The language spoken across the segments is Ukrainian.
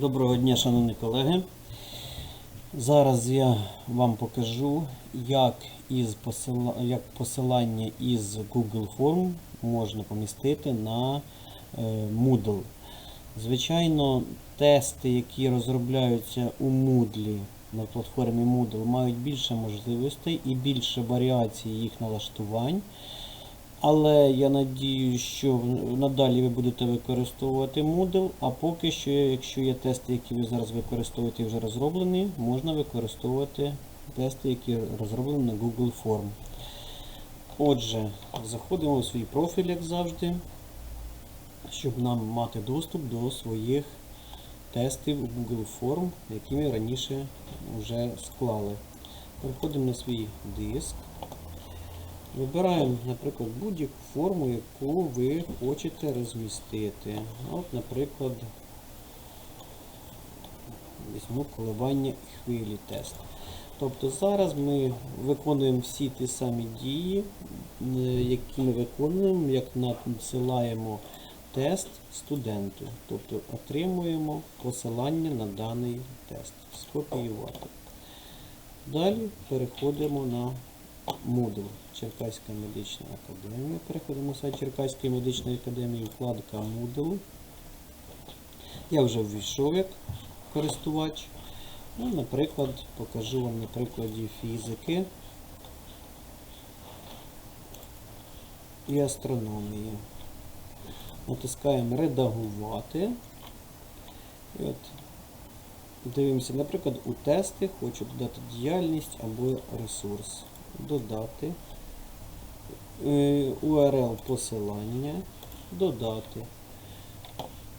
Доброго дня, шановні колеги. Зараз я вам покажу, як, із як посилання із Google Form можна помістити на е, Moodle. Звичайно, тести, які розробляються у Moodle на платформі Moodle, мають більше можливостей і більше варіацій їх налаштувань. Але я надію, що надалі ви будете використовувати Moodle, а поки що, якщо є тести, які ви зараз використовуєте вже розроблені, можна використовувати тести, які розроблені на Google Form. Отже, заходимо в свій профіль, як завжди, щоб нам мати доступ до своїх тестів у Google Form, які ми раніше вже склали. Переходимо на свій диск. Вибираємо, наприклад, будь-яку форму, яку ви хочете розмістити. От, наприклад, візьму коливання і хвилі тест. Тобто зараз ми виконуємо всі ті самі дії, які ми виконуємо, як надсилаємо тест студенту. Тобто отримуємо посилання на даний тест. Скопіювати. Далі переходимо на Moodle. Черкаська медична академія. Переходимо на сайт Черкаської медичної академії, вкладка Moodle. Я вже ввійшов як користувач. Ну, наприклад, покажу вам на прикладі фізики і астрономії. Натискаємо редагувати. І от дивимося, наприклад, у тести хочу додати діяльність або ресурс. Додати. Е, URL посилання. Додати.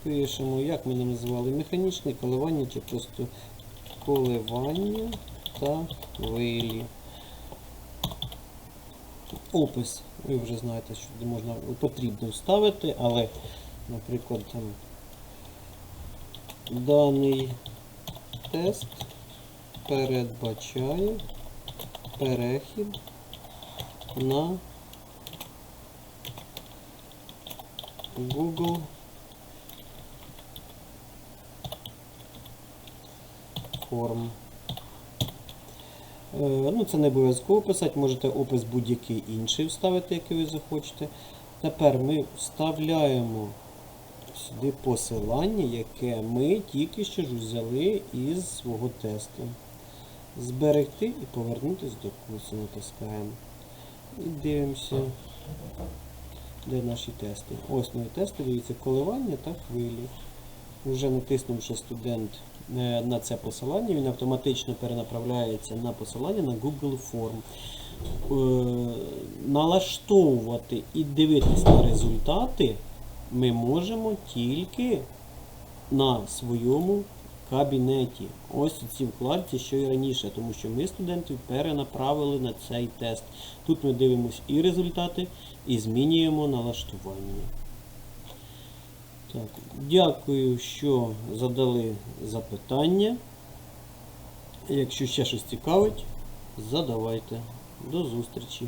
Пишемо, як ми називали механічне коливання чи просто коливання та хвилі. Опис, ви вже знаєте, що можна потрібно вставити, але, наприклад, там даний тест передбачає перехід на Google Form. Е, Ну, це не обов'язково писати, можете опис будь-який інший вставити, який ви захочете. Тепер ми вставляємо сюди посилання, яке ми тільки що ж взяли із свого тесту. Зберегти і повернутися до курсу натискаємо. І дивимося, де наші тести. Ось мої тести, дивіться, коливання та хвилі. Уже натиснувши студент е, на це посилання, він автоматично перенаправляється на посилання на Google Form. Е, Налаштовувати і дивитись на результати ми можемо тільки на своєму кабінеті. Ось у цій вкладці, що і раніше, тому що ми студентів перенаправили на цей тест. Тут ми дивимося і результати, і змінюємо налаштування. Так, дякую, що задали запитання. Якщо ще щось цікавить, задавайте. До зустрічі!